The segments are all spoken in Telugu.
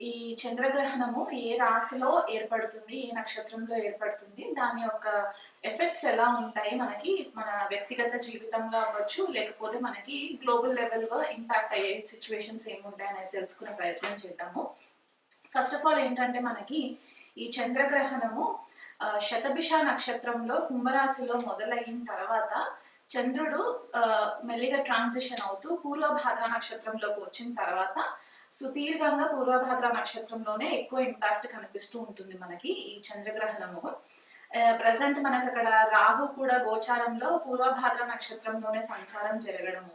ఈ చంద్రగ్రహణము ఏ రాశిలో ఏర్పడుతుంది ఏ నక్షత్రంలో ఏర్పడుతుంది దాని యొక్క ఎఫెక్ట్స్ ఎలా ఉంటాయి మనకి మన వ్యక్తిగత జీవితంలో అవ్వచ్చు లేకపోతే మనకి గ్లోబల్ లెవెల్గా ఇంపాక్ట్ అయ్యే సిచ్యువేషన్స్ ఏముంటాయి అనేది తెలుసుకునే ప్రయత్నం చేద్దాము. ఫస్ట్ ఆఫ్ ఆల్ ఏంటంటే మనకి ఈ చంద్రగ్రహణము శతభిష నక్షత్రంలో కుంభరాశిలో మొదలైన తర్వాత చంద్రుడు మెల్లిగా ట్రాన్సిషన్ అవుతూ పూర్వభాద్ర నక్షత్రంలోకి వచ్చిన తర్వాత సుదీర్ఘంగా పూర్వభాద్ర నక్షత్రంలోనే ఎక్కువ ఇంపాక్ట్ కనిపిస్తూ ఉంటుంది మనకి ఈ చంద్రగ్రహణము. ప్రజెంట్ మనకు అక్కడ రాహు కూడా గోచారంలో పూర్వభాద్ర నక్షత్రంలోనే సంచారం జరగడము.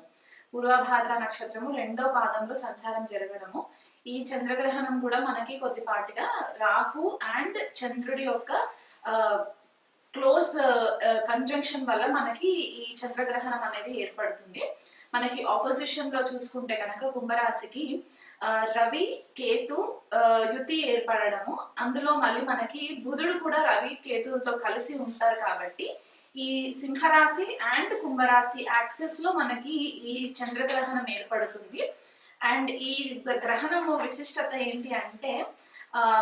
పూర్వభాద్ర నక్షత్రము రెండో పాదంలో సంచారం జరగడము. ఈ చంద్రగ్రహణం కూడా మనకి కొద్దిపాటిగా రాహు అండ్ చంద్రుడి యొక్క క్లోజ్ కంజంక్షన్ వల్ల మనకి ఈ చంద్రగ్రహణం అనేది ఏర్పడుతుంది. మనకి ఆపోజిషన్లో చూసుకుంటే కనుక కుంభరాశికి రవి కేతు యుతి ఏర్పడడము. అందులో మళ్ళీ మనకి బుధుడు కూడా రవి కేతులతో కలిసి ఉంటారు కాబట్టి ఈ సింహరాశి అండ్ కుంభరాశి యాక్సెస్లో మనకి ఈ చంద్రగ్రహణం ఏర్పడుతుంది. అండ్ ఈ గ్రహణము విశిష్టత ఏంటి అంటే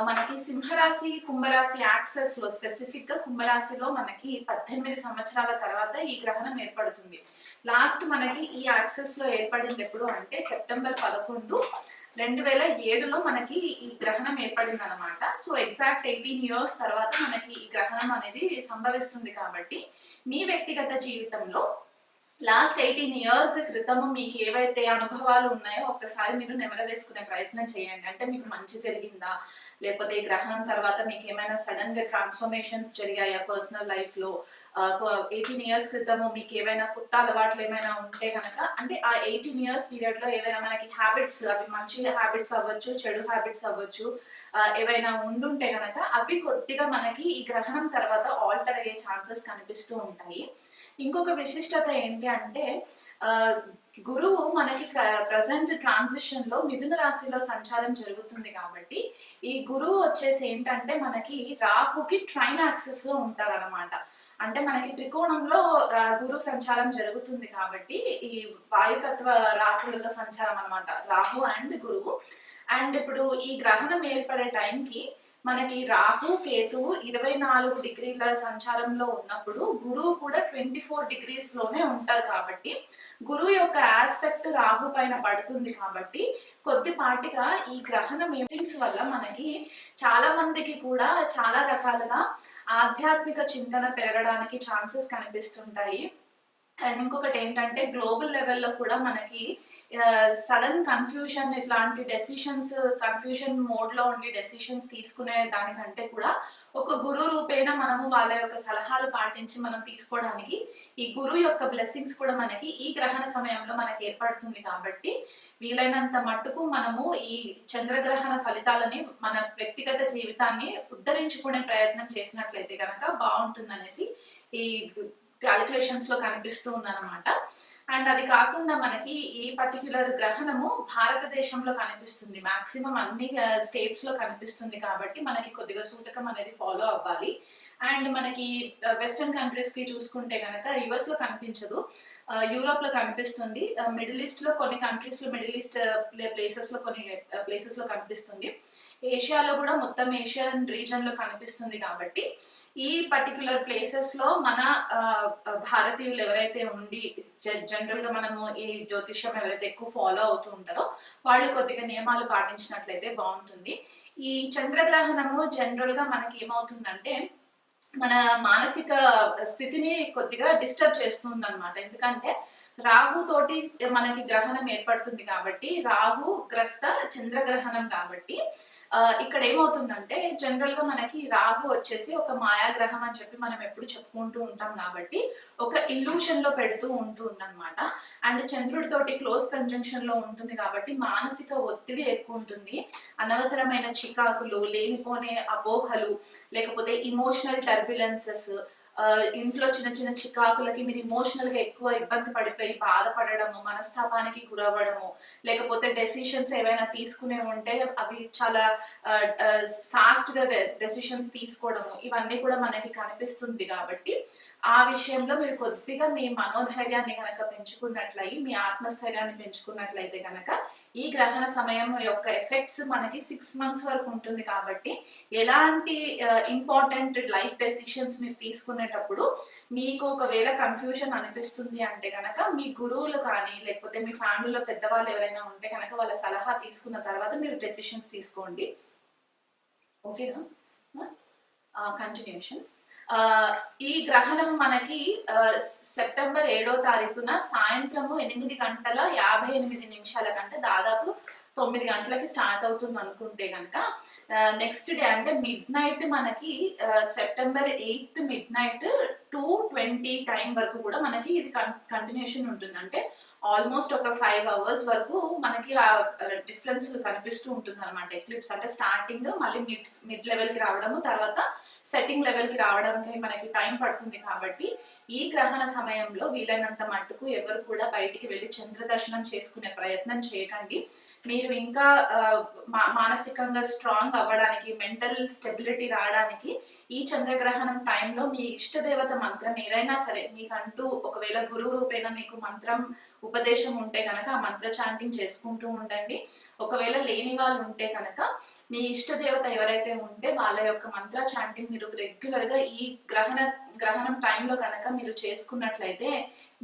మనకి సింహరాశి కుంభరాశి యాక్సెస్లో స్పెసిఫిక్గా కుంభరాశిలో మనకి పద్దెనిమిది సంవత్సరాల తర్వాత ఈ గ్రహణం ఏర్పడుతుంది. లాస్ట్ మనకి ఈ యాక్సెస్లో ఏర్పడింది ఎప్పుడు అంటే సెప్టెంబర్ పదకొండు రెండు వేల ఏడులో మనకి ఈ గ్రహణం ఏర్పడింది అనమాట సో ఎగ్జాక్ట్ ఎయిటీన్ ఇయర్స్ తర్వాత మనకి ఈ గ్రహణం అనేది సంభవిస్తుంది కాబట్టి మీ వ్యక్తిగత జీవితంలో లాస్ట్ ఎయిటీన్ ఇయర్స్ క్రితము మీకు ఏవైతే అనుభవాలు ఉన్నాయో ఒక్కసారి మీరు నెమర వేసుకునే ప్రయత్నం చేయండి. అంటే మీకు మంచి జరిగిందా? లేకపోతే ఈ గ్రహణం తర్వాత మీకు ఏమైనా సడన్గా ట్రాన్స్ఫర్మేషన్స్ జరిగాయా పర్సనల్ లైఫ్లో? ఎయిటీన్ ఇయర్స్ క్రితము మీకు ఏవైనా కొత్త అలవాట్లు ఏమైనా ఉంటే కనుక అంటే ఆ ఎయిటీన్ ఇయర్స్ పీరియడ్లో ఏవైనా మనకి హ్యాబిట్స్ అవి మంచి హ్యాబిట్స్ అవ్వచ్చు చెడు హ్యాబిట్స్ అవ్వచ్చు ఏవైనా ఉండుంటే కనుక అవి కొద్దిగా మనకి ఈ గ్రహణం తర్వాత ఆల్టర్ అయ్యే ఛాన్సెస్ కనిపిస్తూ ఉంటాయి. ఇంకొక విశిష్టత ఏంటి అంటే గురువు మనకి ప్రజెంట్ ట్రాన్సిషన్లో మిథున రాశిలో సంచారం జరుగుతుంది కాబట్టి ఈ గురువు వచ్చేసి ఏంటంటే మనకి రాహుకి ట్రైన్ యాక్సెస్లో ఉంటారనమాట అంటే మనకి త్రికోణంలో గురు సంచారం జరుగుతుంది కాబట్టి ఈ వాయుతత్వ రాశులలో సంచారం అనమాట రాహు అండ్ గురువు. అండ్ ఇప్పుడు ఈ గ్రహణం ఏర్పడే టైంకి మనకి రాహు కేతువు ఇరవై నాలుగు డిగ్రీల సంచారంలో ఉన్నప్పుడు గురువు కూడా ట్వంటీ ఫోర్ డిగ్రీస్లోనే ఉంటారు కాబట్టి గురువు యొక్క ఆస్పెక్ట్ రాహు పైన పడుతుంది కాబట్టి కొద్దిపాటిగా ఈ గ్రహణం మీటింగ్స్ వల్ల మనకి చాలా మందికి కూడా చాలా రకాలుగా ఆధ్యాత్మిక చింతన పెరగడానికి ఛాన్సెస్ కనిపిస్తుంటాయి. అండ్ ఇంకొకటి ఏంటంటే గ్లోబల్ లెవెల్లో కూడా మనకి సడన్ కన్ఫ్యూషన్ ఇట్లాంటి డెసిషన్స్ కన్ఫ్యూషన్ మోడ్లో ఉండి డెసిషన్స్ తీసుకునే దానికంటే కూడా ఒక గురు రూపేణ మనము వాళ్ళ యొక్క సలహాలు పాటించి మనం తీసుకోవడానికి ఈ గురువు యొక్క బ్లెస్సింగ్స్ కూడా మనకి ఈ గ్రహణ సమయంలో మనకి ఏర్పడుతుంది కాబట్టి వీలైనంత మట్టుకు మనము ఈ చంద్రగ్రహణ ఫలితాలని మన వ్యక్తిగత జీవితాన్ని ఉద్ధరించుకునే ప్రయత్నం చేసినట్లయితే కనుక బాగుంటుందనేసి ఈ క్యాలిక్యులేషన్స్లో కనిపిస్తూ ఉందన్నమాట. అండ్ అది కాకుండా మనకి ఈ పర్టిక్యులర్ గ్రహణము భారతదేశంలో కనిపిస్తుంది. మాక్సిమం అన్ని స్టేట్స్లో కనిపిస్తుంది కాబట్టి మనకి కొద్దిగా సూతకం అనేది ఫాలో అవ్వాలి. అండ్ మనకి వెస్టర్న్ కంట్రీస్కి చూసుకుంటే కనుక యుఎస్లో కనిపించదు. యూరోప్లో కనిపిస్తుంది. మిడిల్ ఈస్ట్లో కొన్ని కంట్రీస్లో మిడిల్ ఈస్ట్ ప్లేసెస్లో కొన్ని ప్లేసెస్లో కనిపిస్తుంది. ఏషియాలో కూడా మొత్తం ఏషియన్ రీజన్లో కనిపిస్తుంది కాబట్టి ఈ పర్టికులర్ ప్లేసెస్లో మన భారతీయులు ఎవరైతే ఉండి జనరల్గా మనము ఈ జ్యోతిష్యం ఎవరైతే ఎక్కువ ఫాలో అవుతూ ఉంటారో వాళ్ళు కొద్దిగా నియమాలు పాటించినట్లయితే బాగుంటుంది. ఈ చంద్రగ్రహణము జనరల్గా మనకి ఏమవుతుందంటే మన మానసిక స్థితిని కొద్దిగా డిస్టర్బ్ చేస్తుంది అనమాట ఎందుకంటే రాహు తోటి మనకి గ్రహణం ఏర్పడుతుంది కాబట్టి రాహు గ్రస్త చంద్రగ్రహణం కాబట్టి ఇక్కడ ఏమవుతుందంటే జనరల్గా మనకి రాహు వచ్చేసి ఒక మాయాగ్రహం అని చెప్పి మనం ఎప్పుడు చెప్పుకుంటూ ఉంటాం కాబట్టి ఒక ఇల్యూషన్లో పెడుతూ ఉంటుంది అనమాట అండ్ చంద్రుడితోటి క్లోజ్ కంజంక్షన్లో ఉంటుంది కాబట్టి మానసిక ఒత్తిడి ఎక్కువ ఉంటుంది. అనవసరమైన చికాకులు లేనిపోనే అపోహలు లేకపోతే ఇమోషనల్ టర్బులెన్సెస్ ఇంట్లో చిన్న చిన్న చికాకులకి మీరు ఇమోషనల్గా ఎక్కువ ఇబ్బంది పడిపోయి బాధపడడము మనస్తాపానికి గురవ్వడము లేకపోతే డెసిషన్స్ ఏవైనా తీసుకునే ఉంటే అవి చాలా ఫాస్ట్గా డెసిషన్స్ తీసుకోవడము ఇవన్నీ కూడా మనకి కనిపిస్తుంది కాబట్టి ఆ విషయంలో మీరు కొద్దిగా మీ మనోధైర్యాన్ని కనుక పెంచుకున్నట్లయి మీ ఆత్మస్థైర్యాన్ని పెంచుకున్నట్లయితే కనుక ఈ గ్రహణ సమయం యొక్క ఎఫెక్ట్స్ మనకి సిక్స్ మంత్స్ వరకు ఉంటుంది కాబట్టి ఎలాంటి ఇంపార్టెంట్ లైఫ్ డెసిషన్స్ మీరు తీసుకునేటప్పుడు మీకు ఒకవేళ కన్ఫ్యూజన్ అనిపిస్తుంది అంటే కనుక మీ గురువులు కానీ లేకపోతే మీ ఫ్యామిలీలో పెద్దవాళ్ళు ఎవరైనా ఉంటే కనుక వాళ్ళ సలహా తీసుకున్న తర్వాత మీరు డెసిషన్స్ తీసుకోండి. ఓకేనా కంటిన్యూషన్ ఈ గ్రహణం మనకి ఆ, సెప్టెంబర్ ఏడో తారీఖున సాయంత్రము ఎనిమిది గంటల యాభై ఎనిమిది నిమిషాల కంటే దాదాపు తొమ్మిది గంటలకి స్టార్ట్ అవుతుంది అనుకుంటే కనుక నెక్స్ట్ డే అంటే మిడ్ నైట్ మనకి September eighth midnight two twenty time వరకు కూడా మనకి ఇది కంటిన్యూషన్ ఉంటుంది. అంటే ఆల్మోస్ట్ ఒక ఫైవ్ అవర్స్ వరకు మనకి ఆ డిఫరెన్స్ కనిపిస్తూ ఉంటుంది అనమాట ఎక్లిప్స్ అంటే స్టార్టింగ్ మళ్ళీ మిడ్ మిడ్ లెవెల్కి రావడము తర్వాత సెట్టింగ్ లెవెల్కి రావడానికి మనకి టైం పడుతుంది కాబట్టి ఈ గ్రహణ సమయంలో వీలైనంత మట్టుకు ఎవరు కూడా బయటికి వెళ్ళి చంద్ర దర్శనం చేసుకునే ప్రయత్నం చేయకండి. మీరు ఇంకా మా- మానసికంగా స్ట్రాంగ్ అవ్వడానికి మెంటల్ స్టెబిలిటీ రావడానికి ఈ చంద్రగ్రహణం టైంలో మీ ఇష్టదేవత మంత్రం ఏదైనా సరే మీకంటూ ఒకవేళ గురువు రూపేణ మీకు మంత్రం ఉపదేశం ఉంటే కనుక ఆ మంత్ర చాంటింగ్ చేసుకుంటూ ఉండండి. ఒకవేళ లేని వాళ్ళు ఉంటే కనుక మీ ఇష్టదేవత ఎవరైతే ఉంటే వాళ్ళ యొక్క మంత్ర చాంటింగ్ మీరు రెగ్యులర్గా ఈ గ్రహణ గ్రహణం టైంలో కనుక మీరు చేసుకున్నట్లయితే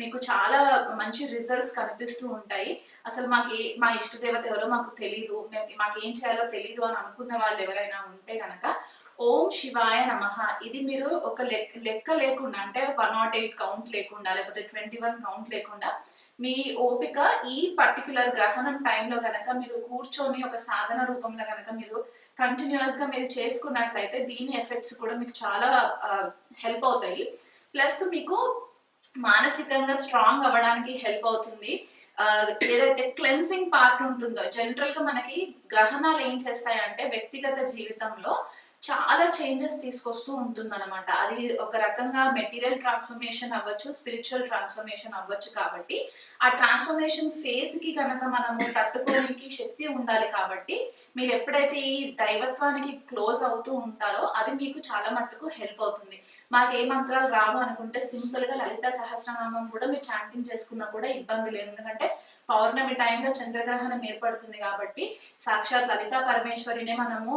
మీకు చాలా మంచి రిజల్ట్స్ కనిపిస్తూ ఉంటాయి. అసలు మాకు ఏ మా ఇష్టదేవత ఎవరో మాకు తెలీదు. మాకు ఏం చేయాలో తెలీదు అని అనుకున్న వాళ్ళు ఎవరైనా ఉంటే కనుక ఓం శివాయ నమ. ఇది మీరు ఒక లెక్క లెక్క లేకుండా అంటే వన్ నాట్ ఎయిట్ కౌంట్ లేకుండా లేకపోతే ట్వంటీ వన్ కౌంట్ లేకుండా మీ ఓపిక ఈ పర్టికులర్ గ్రహణం టైంలో కనుక మీరు కూర్చొని ఒక సాధన రూపంలో కనుక మీరు కంటిన్యూస్గా మీరు చేసుకున్నట్లయితే దీని ఎఫెక్ట్స్ కూడా మీకు చాలా హెల్ప్ అవుతాయి. ప్లస్ మీకు మానసికంగా స్ట్రాంగ్ అవ్వడానికి హెల్ప్ అవుతుంది. ఏదైతే క్లెన్సింగ్ పార్ట్ ఉంటుందో జనరల్గా మనకి గ్రహణాలు ఏం చేస్తాయంటే వ్యక్తిగత జీవితంలో చాలా చేంజెస్ తీసుకొస్తూ ఉంటుందన్నమాట. అది ఒక రకంగా మెటీరియల్ ట్రాన్స్ఫర్మేషన్ అవ్వచ్చు స్పిరిచువల్ ట్రాన్స్ఫర్మేషన్ అవ్వచ్చు కాబట్టి ఆ ట్రాన్స్ఫర్మేషన్ ఫేజ్కి కనుక మనము తట్టుకోనికి శక్తి ఉండాలి కాబట్టి మీరు ఎప్పుడైతే ఈ దైవత్వానికి క్లోజ్ అవుతూ ఉంటారో అది మీకు చాలా మట్టుకు హెల్ప్ అవుతుంది. మాకు ఏ మంత్రాలు రావు అనుకుంటే సింపుల్గా లలిత సహస్రనామం కూడా మీరు చాంటింగ్ చేసుకున్నా కూడా ఇబ్బంది లేదు. ఎందుకంటే పౌర్ణమి టైంలో చంద్రగ్రహణం ఏర్పడుతుంది కాబట్టి సాక్షాత్ లలితా పరమేశ్వరినే మనము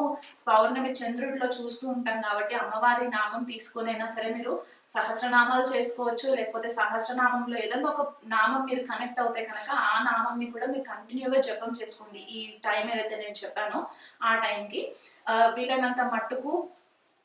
పౌర్ణమి చంద్రుడిలో చూస్తూ ఉంటాం కాబట్టి అమ్మవారి నామం తీసుకునైనా సరే మీరు సహస్రనామాలు చేసుకోవచ్చు లేకపోతే సహస్రనామంలో ఏదైనా ఒక నామం మీరు కనెక్ట్ అవుతే కనుక ఆ నామంని కూడా మీరు కంటిన్యూగా జపం చేసుకోండి. ఈ టైం ఏదైతే నేను చెప్పానో ఆ టైంకి వీలైనంత మట్టుకు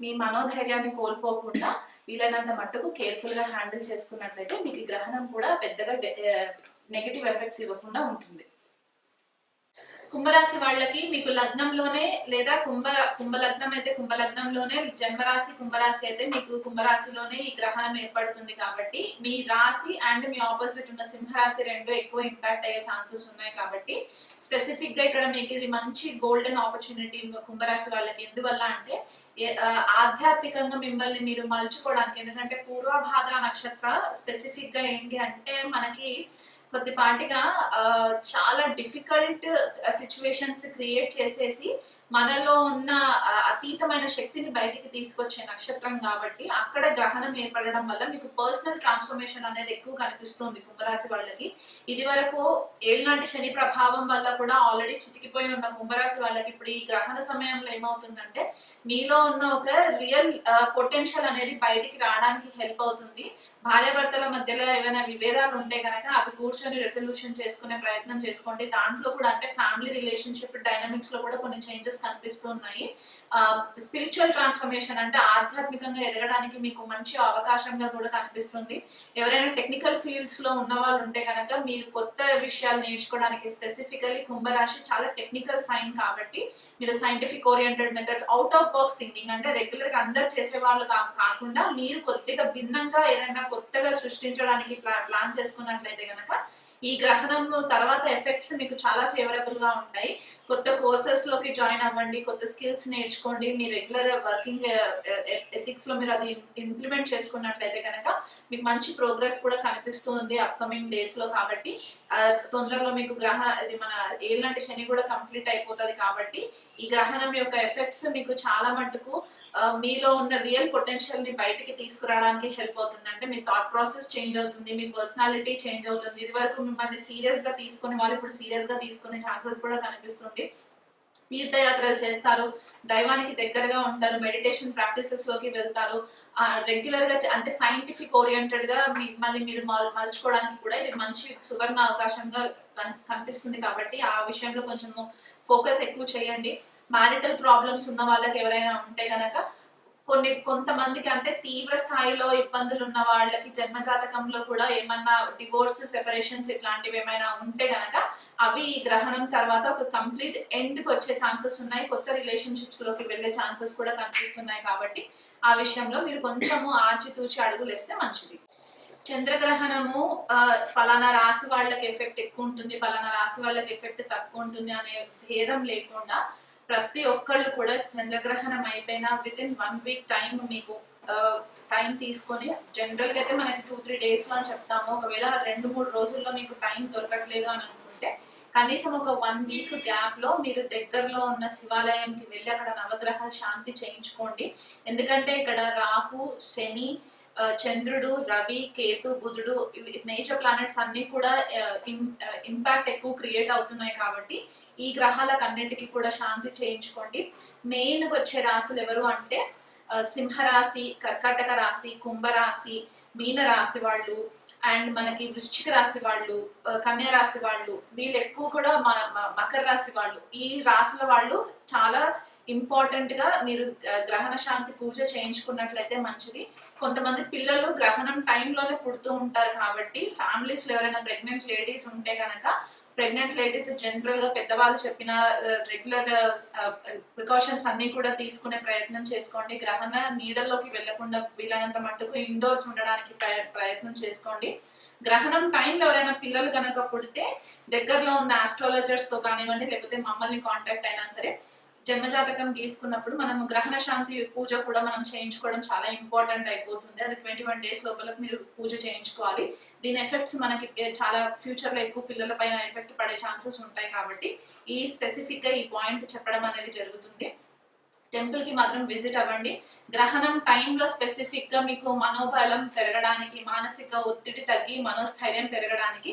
మీ మనోధైర్యాన్ని కోల్పోకుండా వీలైనంత మట్టుకు కేర్ఫుల్గా హ్యాండిల్ చేసుకున్నట్లయితే మీకు గ్రహణం కూడా పెద్దగా నెగటివ్ ఎఫెక్ట్స్ ఇవ్వకుండా ఉంటుంది. కుంభరాశి వాళ్ళకి మీకు లగ్నంలోనే లేదా కుంభ కుంభలగ్నం అయితే కుంభలగ్నంలోనే జన్మరాశి కుంభరాశి అయితే మీకు కుంభరాశిలోనే ఈ గ్రహణం ఏర్పడుతుంది కాబట్టి మీ రాశి అండ్ మీ ఆపోజిట్ ఉన్న సింహరాశి రెండు ఎక్కువ ఇంపాక్ట్ అయ్యే ఛాన్సెస్ ఉన్నాయి కాబట్టి స్పెసిఫిక్గా ఇక్కడ మీకు ఇది మంచి గోల్డెన్ ఆపర్చునిటీ కుంభరాశి వాళ్ళకి. ఎందువల్ల అంటే ఆధ్యాత్మికంగా మిమ్మల్ని మీరు మలుచుకోవడానికి ఎందుకంటే పూర్వభాద్ర నక్షత్ర స్పెసిఫిక్గా ఏంటి అంటే మనకి కొద్దిపాటిగా చాలా డిఫికల్ట్ సిచ్యువేషన్స్ క్రియేట్ చేసేసి మనలో ఉన్న అతీతమైన శక్తిని బయటికి తీసుకొచ్చే నక్షత్రం కాబట్టి అక్కడ గ్రహణం ఏర్పడడం వల్ల మీకు పర్సనల్ ట్రాన్స్ఫర్మేషన్ అనేది ఎక్కువ కనిపిస్తుంది కుంభరాశి వాళ్ళకి. ఇది వరకు ఏళ్ళనాటి శని ప్రభావం వల్ల కూడా ఆల్రెడీ చితికిపోయి ఉన్న కుంభరాశి వాళ్ళకి ఇప్పుడు ఈ గ్రహణ సమయంలో ఏమవుతుందంటే మీలో ఉన్న ఒక రియల్ పొటెన్షియల్ అనేది బయటికి రావడానికి హెల్ప్ అవుతుంది. భార్యాభర్తల మధ్యలో ఏమైనా విభేదాలు ఉంటే కనుక అవి కూర్చొని రెసొల్యూషన్ చేసుకునే ప్రయత్నం చేసుకోండి. దాంట్లో కూడా అంటే ఫ్యామిలీ రిలేషన్షిప్ డైనమిక్స్లో కూడా కొన్ని చేంజెస్ కనిపిస్తూ ఉన్నాయి. స్పిరిచువల్ ట్రాన్స్ఫర్మేషన్ అంటే ఆధ్యాత్మికంగా ఎదగడానికి మీకు మంచి అవకాశంగా కూడా కనిపిస్తుంది. ఎవరైనా టెక్నికల్ ఫీల్డ్స్లో ఉన్న వాళ్ళు ఉంటే కనుక మీరు కొత్త విషయాలు నేర్చుకోవడానికి స్పెసిఫికలీ కుంభరాశి చాలా టెక్నికల్ సైన్ కాబట్టి మీరు scientific oriented method out of box thinking అంటే రెగ్యులర్గా అందరు చేసే వాళ్ళు కా- కాకుండా మీరు కొద్దిగా భిన్నంగా ఏదైనా కొత్తగా సృష్టించడానికి ప్లా- ప్లాన్ చేసుకున్నట్లయితే కనుక ఈ గ్రహణం తర్వాత ఎఫెక్ట్స్ మీకు చాలా ఫేవరబుల్గా ఉంటాయి. కొత్త కోర్సెస్లోకి జాయిన్ అవ్వండి కొత్త స్కిల్స్ నేర్చుకోండి. మీ రెగ్యులర్ వర్కింగ్ ఎథిక్స్లో మీరు అది ఇంప్లిమెంట్ చేసుకున్నట్లయితే కనుక మీకు మంచి ప్రోగ్రెస్ కూడా కనిపిస్తుంది అప్కమింగ్ డేస్లో కాబట్టి. తొందరలో మీకు గ్రహ ఇది మన ఏళ్ళంటి శని కూడా కంప్లీట్ అయిపోతుంది కాబట్టి ఈ గ్రహణం యొక్క ఎఫెక్ట్స్ మీకు చాలా మటుకు మీలో ఉన్న రియల్ పొటెన్షియల్ని బయటికి తీసుకురావడానికి హెల్ప్ అవుతుంది. అంటే మీ థాట్ ప్రాసెస్ చేంజ్ అవుతుంది మీ పర్సనాలిటీ చేంజ్ అవుతుంది. ఇది వరకు మిమ్మల్ని సీరియస్గా తీసుకునే వాళ్ళు ఇప్పుడు సీరియస్గా తీసుకునే ఛాన్సెస్ కూడా కనిపిస్తుంది. తీర్థయాత్రలు చేస్తారు దైవానికి దగ్గరగా ఉంటారు మెడిటేషన్ ప్రాక్టీసెస్లోకి వెళ్తారు. రెగ్యులర్గా అంటే సైంటిఫిక్ ఓరియంటెడ్గా మిమ్మల్ని మీరు మలుచుకోవడానికి కూడా ఇది మంచి సువర్ణ అవకాశంగా కన్- కనిపిస్తుంది కాబట్టి ఆ విషయంలో కొంచెము ఫోకస్ ఎక్కువ చేయండి. మ్యారిటల్ ప్రాబ్లమ్స్ ఉన్న వాళ్ళకి ఎవరైనా ఉంటే కనుక కొన్ని కొంతమందికి అంటే తీవ్ర స్థాయిలో ఇబ్బందులు ఉన్న వాళ్ళకి జన్మజాతకంలో కూడా ఏమన్నా డివోర్స్ సెపరేషన్స్ ఇట్లాంటివి ఏమైనా ఉంటే గనక అవి ఈ గ్రహణం తర్వాత ఒక కంప్లీట్ ఎండ్కి వచ్చే ఛాన్సెస్ ఉన్నాయి. కొత్త రిలేషన్షిప్స్లోకి వెళ్ళే ఛాన్సెస్ కూడా కనిపిస్తున్నాయి కాబట్టి ఆ విషయంలో మీరు కొంచెము ఆచితూచి అడుగులేస్తే మంచిది. చంద్రగ్రహణము ఫలానా రాశి వాళ్ళకి ఎఫెక్ట్ ఎక్కువ ఉంటుంది ఫలానా రాశి వాళ్ళకి ఎఫెక్ట్ తక్కువ ఉంటుంది అనే భేదం లేకుండా ప్రతి ఒక్కళ్ళు కూడా చంద్రగ్రహణం అయిపోయిన within one week time మీకు టైం తీసుకొని జనరల్గా అయితే మనకి టూ త్రీ డేస్లో అని చెప్తాము. ఒకవేళ రెండు మూడు రోజుల్లో మీకు టైం దొరకట్లేదు అని అనుకుంటే కనీసం ఒక వన్ వీక్ గ్యాప్లో మీరు దగ్గరలో ఉన్న శివాలయంకి వెళ్ళి అక్కడ నవగ్రహ శాంతి చేయించుకోండి. ఎందుకంటే ఇక్కడ రాహు శని చంద్రుడు రవి కేతు బుధుడు మేజర్ ప్లానెట్స్ అన్ని కూడా ఇంపాక్ట్ ఎక్కువ క్రియేట్ అవుతున్నాయి కాబట్టి ఈ గ్రహాలకన్నిటికీ కూడా శాంతి చేయించుకోండి. మెయిన్ వచ్చే రాశులు ఎవరు అంటే సింహరాశి కర్కాటక రాశి కుంభరాశి మీన రాశి వాళ్ళు అండ్ మనకి వృశ్చిక రాశి వాళ్ళు కన్యా రాశి వాళ్ళు వీళ్ళు ఎక్కువ కూడా మకర రాశి వాళ్ళు. ఈ రాశుల వాళ్ళు చాలా ఇంపార్టెంట్గా మీరు గ్రహణ శాంతి పూజ చేయించుకున్నట్లయితే మంచిది. కొంతమంది పిల్లలు గ్రహణం టైంలోనే పుడుతూ ఉంటారు కాబట్టి ఫ్యామిలీస్లో ఎవరైనా ప్రెగ్నెంట్ లేడీస్ ఉంటే కనుక ప్రెగ్నెంట్ లేడీస్ జనరల్గా పెద్దవాళ్ళు చెప్పిన రెగ్యులర్ ప్రికాషన్స్ అన్ని కూడా తీసుకునే ప్రయత్నం చేసుకోండి. గ్రహణ నీడల్లోకి వెళ్ళకుండా వీలైనంత మట్టుకు ఇండోర్స్ ఉండడానికి ప్రయత్నం చేసుకోండి. గ్రహణం టైంలో ఎవరైనా పిల్లలు కనుక పుడితే దగ్గరలో ఉన్న ఆస్ట్రాలజర్స్తో కానివ్వండి లేకపోతే మమ్మల్ని కాంటాక్ట్ అయినా సరే జన్మజాతకం గీసుకున్నప్పుడు మనం గ్రహణ శాంతి పూజ కూడా మనం చేయించుకోవడం చాలా ఇంపార్టెంట్ అయిపోతుంది. అది ట్వంటీ వన్ డేస్ లోపల మీరు పూజ చేయించుకోవాలి. దీని ఎఫెక్ట్స్ మనకి చాలా ఫ్యూచర్లో ఎక్కువ పిల్లల పైన ఎఫెక్ట్ పడే ఛాన్సెస్ ఉంటాయి కాబట్టి ఈ స్పెసిఫిక్గా ఈ పాయింట్ చెప్పడం అనేది జరుగుతుంది. టెంపుల్కి మాత్రం విజిట్ అవ్వండి. గ్రహణం టైంలో స్పెసిఫిక్గా మీకు మనోబలం పెరగడానికి మానసిక ఒత్తిడి తగ్గి మనోస్థైర్యం పెరగడానికి